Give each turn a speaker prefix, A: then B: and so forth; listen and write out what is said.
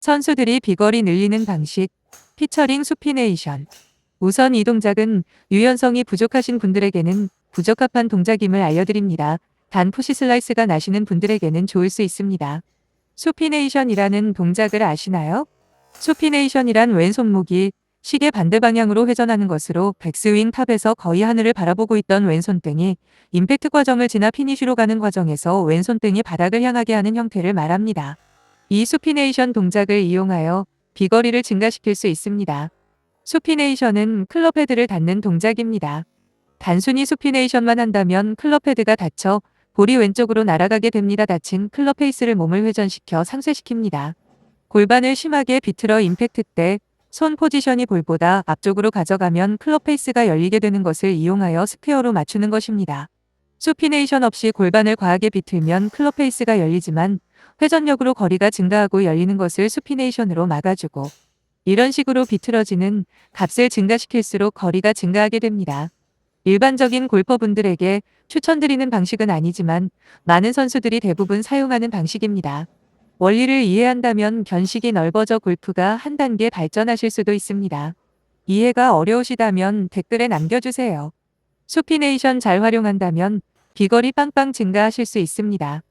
A: 선수들이 비거리 늘리는 방식, 피처링 수피네이션. 우선 이 동작은 유연성이 부족하신 분들에게는 부적합한 동작임을 알려드립니다. 단 푸시 슬라이스가 나시는 분들에게는 좋을 수 있습니다. 수피네이션이라는 동작을 아시나요? 수피네이션이란 왼손목이 시계 반대 방향으로 회전하는 것으로 백스윙 탑에서 거의 하늘을 바라보고 있던 왼손등이 임팩트 과정을 지나 피니쉬로 가는 과정에서 왼손등이 바닥을 향하게 하는 형태를 말합니다. 이 수피네이션 동작을 이용하여 비거리를 증가시킬 수 있습니다. 수피네이션은 클럽 헤드를 닿는 동작입니다. 단순히 수피네이션만 한다면 클럽 헤드가 닫혀 볼이 왼쪽으로 날아가게 됩니다. 닫힌 클럽 페이스를 몸을 회전시켜 상쇄시킵니다. 골반을 심하게 비틀어 임팩트 때 손 포지션이 볼보다 앞쪽으로 가져가면 클럽 페이스가 열리게 되는 것을 이용하여 스퀘어로 맞추는 것입니다. 수피네이션 없이 골반을 과하게 비틀면 클럽 페이스가 열리지만 회전력으로 거리가 증가하고 열리는 것을 수피네이션으로 막아주고 이런 식으로 비틀어지는 값을 증가시킬수록 거리가 증가하게 됩니다. 일반적인 골퍼분들에게 추천드리는 방식은 아니지만 많은 선수들이 대부분 사용하는 방식입니다. 원리를 이해한다면 견식이 넓어져 골프가 한 단계 발전하실 수도 있습니다. 이해가 어려우시다면 댓글에 남겨주세요. 수피네이션 잘 활용한다면 비거리 빵빵 증가하실 수 있습니다.